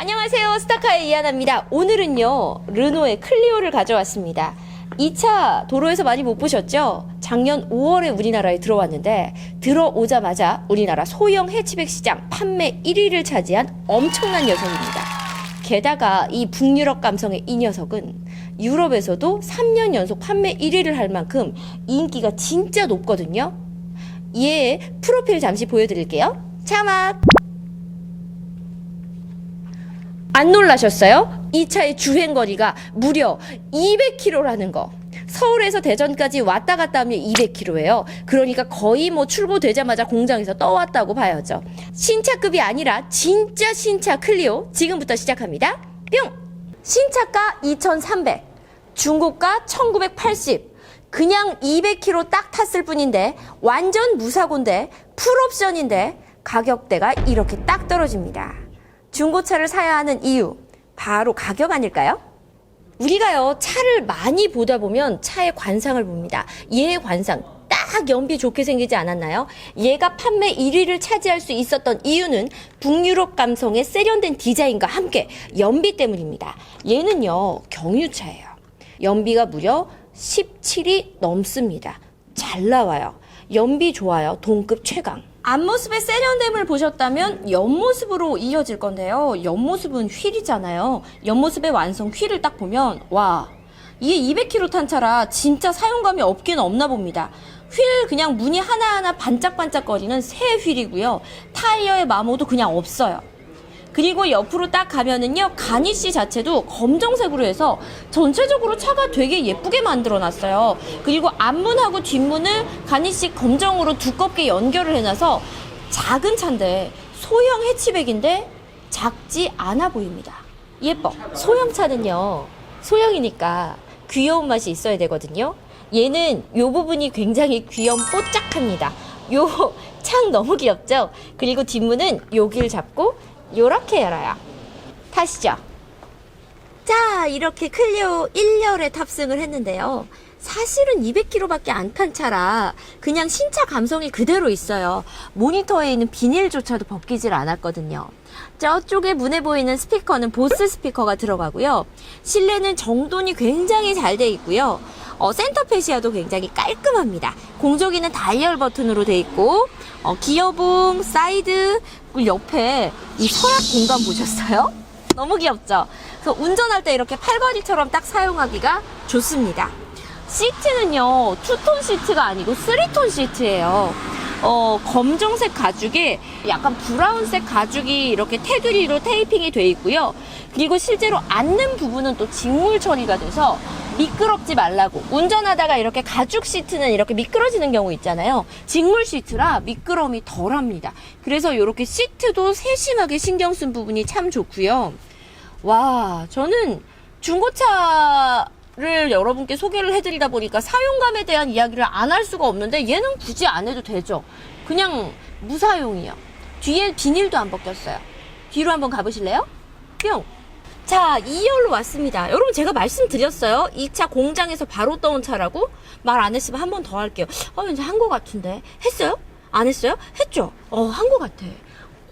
안녕하세요. 스타카의 이하나입니다. 오늘은요, 르노의 클리오를 가져왔습니다. 이 차 도로에서 많이 못 보셨죠? 작년 5월에 우리나라에 들어왔는데, 들어오자마자 우리나라 소형 해치백 시장 판매 1위를 차지한 엄청난 녀석입니다. 게다가 이 북유럽 감성의 이 녀석은 유럽에서도 3년 연속 판매 1위를 할 만큼 인기가 진짜 높거든요. 얘의 프로필 잠시 보여드릴게요. 차막! 안 놀라셨어요? 이 차의 주행 거리가 무려 200km라는 거. 서울에서 대전까지 왔다 갔다 하면 200km예요. 그러니까 거의 뭐 출고되자마자 공장에서 떠왔다고 봐야죠. 신차급이 아니라 진짜 신차 클리오 지금부터 시작합니다. 뿅! 신차가 2,300, 중고가 1,980. 그냥 200km 딱 탔을 뿐인데 완전 무사고인데 풀옵션인데 가격대가 이렇게 딱 떨어집니다. 중고차를 사야 하는 이유 바로 가격 아닐까요? 우리가요 차를 많이 보다 보면 차의 관상을 봅니다. 얘의 관상 딱 연비 좋게 생기지 않았나요? 얘가 판매 1위를 차지할 수 있었던 이유는 북유럽 감성의 세련된 디자인과 함께 연비 때문입니다. 얘는요 경유차예요. 연비가 무려 17이 넘습니다. 잘 나와요. 연비 좋아요. 동급 최강. 앞모습의 세련됨을 보셨다면 옆모습으로 이어질 건데요. 옆모습은 휠이잖아요. 옆모습의 완성 휠을 딱 보면 와 이게 200km 탄 차라 진짜 사용감이 없긴 없나 봅니다. 휠 그냥 무늬 하나하나 반짝반짝거리는 새 휠이고요. 타이어의 마모도 그냥 없어요. 그리고 옆으로 딱 가면은요 가니쉬 자체도 검정색으로 해서 전체적으로 차가 되게 예쁘게 만들어 놨어요. 그리고 앞문하고 뒷문을 가니쉬 검정으로 두껍게 연결을 해놔서 작은 차인데 소형 해치백인데 작지 않아 보입니다. 예뻐. 소형 차는요 소형이니까 귀여운 맛이 있어야 되거든요. 얘는 요 부분이 굉장히 귀염 뽀짝합니다. 요 창 너무 귀엽죠? 그리고 뒷문은 여기를 잡고 요렇게 열어요. 타시죠. 자, 이렇게 클리오 1열에 탑승을 했는데요. 사실은 200km밖에 안 탄 차라 그냥 신차 감성이 그대로 있어요. 모니터에 있는 비닐조차도 벗기질 않았거든요. 저쪽에 문에 보이는 스피커는 보스 스피커가 들어가고요. 실내는 정돈이 굉장히 잘 돼 있고요. 어, 센터 페시아도 굉장히 깔끔합니다. 공조기는 다이얼 버튼으로 돼 있고 어, 기어봉, 사이드, 그리고 옆에 이 서랍 공간 보셨어요? 너무 귀엽죠? 그래서 운전할 때 이렇게 팔걸이처럼 딱 사용하기가 좋습니다. 시트는요, 투톤 시트가 아니고 쓰리톤 시트예요. 어, 검정색 가죽에 약간 브라운색 가죽이 이렇게 테두리로 테이핑이 돼 있고요. 그리고 실제로 앉는 부분은 또 직물 처리가 돼서 미끄럽지 말라고. 운전하다가 이렇게 가죽 시트는 이렇게 미끄러지는 경우 있잖아요. 직물 시트라 미끄럼이 덜 합니다. 그래서 이렇게 시트도 세심하게 신경 쓴 부분이 참 좋고요. 와, 저는 중고차 를 여러분께 소개를 해드리다 보니까 사용감에 대한 이야기를 안 할 수가 없는데 얘는 굳이 안 해도 되죠. 그냥 무사용이요. 뒤에 비닐도 안 벗겼어요. 뒤로 한번 가보실래요? 뿅! 자, 2열로 왔습니다. 여러분, 제가 말씀드렸어요. 이 차 공장에서 바로 떠온 차라고? 말 안 했으면 한 번 더 할게요. 어, 왠지 한거 같은데. 했어요? 안 했어요? 했죠? 어, 한 거 같아.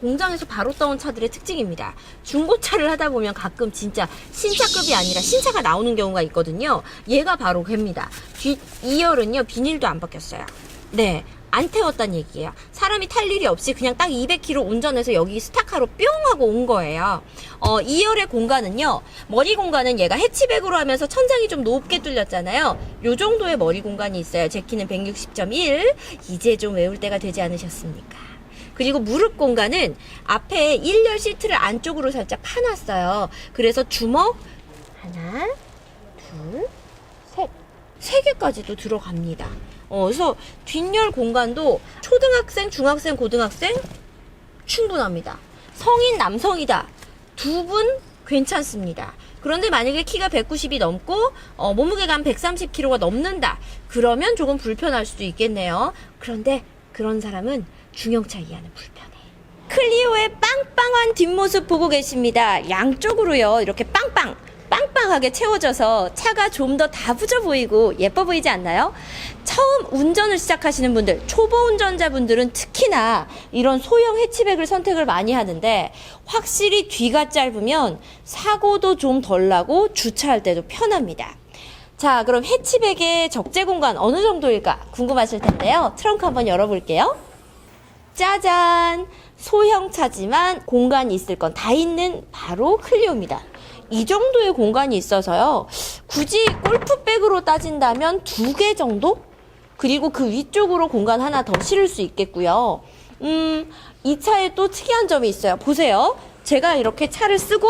공장에서 바로 떠온 차들의 특징입니다. 중고차를 하다 보면 가끔 진짜 신차급이 아니라 신차가 나오는 경우가 있거든요. 얘가 바로 걔입니다. 뒤 2열은요, 비닐도 안 벗겼어요. 네. 안 태웠단 얘기예요. 사람이 탈 일이 없이 그냥 딱 200km 운전해서 여기 스타카로 뿅 하고 온 거예요. 어, 2열의 공간은요. 머리 공간은 얘가 해치백으로 하면서 천장이 좀 높게 뚫렸잖아요. 요 정도의 머리 공간이 있어요. 제 키는 160.1. 이제 좀 외울 때가 되지 않으셨습니까? 그리고 무릎 공간은 앞에 1열 시트를 안쪽으로 살짝 파놨어요. 그래서 주먹 하나, 둘, 셋. 세 개까지도 들어갑니다. 어, 그래서 뒷열 공간도 초등학생, 중학생, 고등학생 충분합니다. 성인 남성이다. 두 분 괜찮습니다. 그런데 만약에 키가 190이 넘고 어, 몸무게가 한 130kg가 넘는다. 그러면 조금 불편할 수도 있겠네요. 그런데 그런 사람은 중형차 이하는 불편해. 클리오의 빵빵한 뒷모습 보고 계십니다. 양쪽으로요. 이렇게 빵빵 빵빵 짱짱하게 채워져서 차가 좀 더 다부져 보이고 예뻐 보이지 않나요? 처음 운전을 시작하시는 분들, 초보 운전자분들은 특히나 이런 소형 해치백을 선택을 많이 하는데 확실히 뒤가 짧으면 사고도 좀 덜 나고 주차할 때도 편합니다. 자, 그럼 해치백의 적재 공간 어느 정도일까 궁금하실 텐데요. 트렁크 한번 열어볼게요. 짜잔! 소형 차지만 공간이 있을 건 다 있는 바로 클리오입니다. 이 정도의 공간이 있어서요. 굳이 골프백으로 따진다면 두 개 정도? 그리고 그 위쪽으로 공간 하나 더 실을 수 있겠고요. 음, 이 차에 또 특이한 점이 있어요. 보세요. 제가 이렇게 차를 쓰고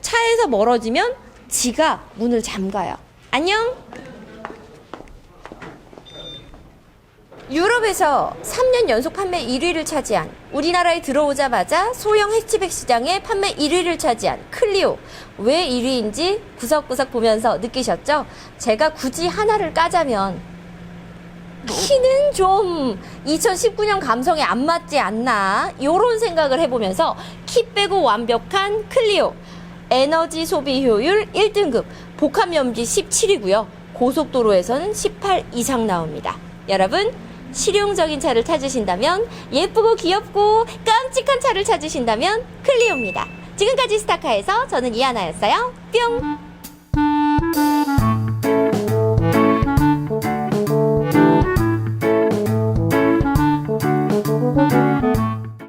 차에서 멀어지면 지가 문을 잠가요. 안녕? 유럽에서 3년 연속 판매 1위를 차지한 우리나라에 들어오자마자 소형 해치백 시장에 판매 1위를 차지한 클리오 왜 1위인지 구석구석 보면서 느끼셨죠? 제가 굳이 하나를 까자면 키는 좀 2019년 감성에 안 맞지 않나 요런 생각을 해보면서 키 빼고 완벽한 클리오 에너지 소비 효율 1등급 복합 연비 17이고요. 고속도로에서는 18 이상 나옵니다. 여러분 실용적인 차를 찾으신다면 예쁘고 귀엽고 깜찍한 차를 찾으신다면 클리오입니다. 지금까지 스타카에서 저는 이하나였어요. 뿅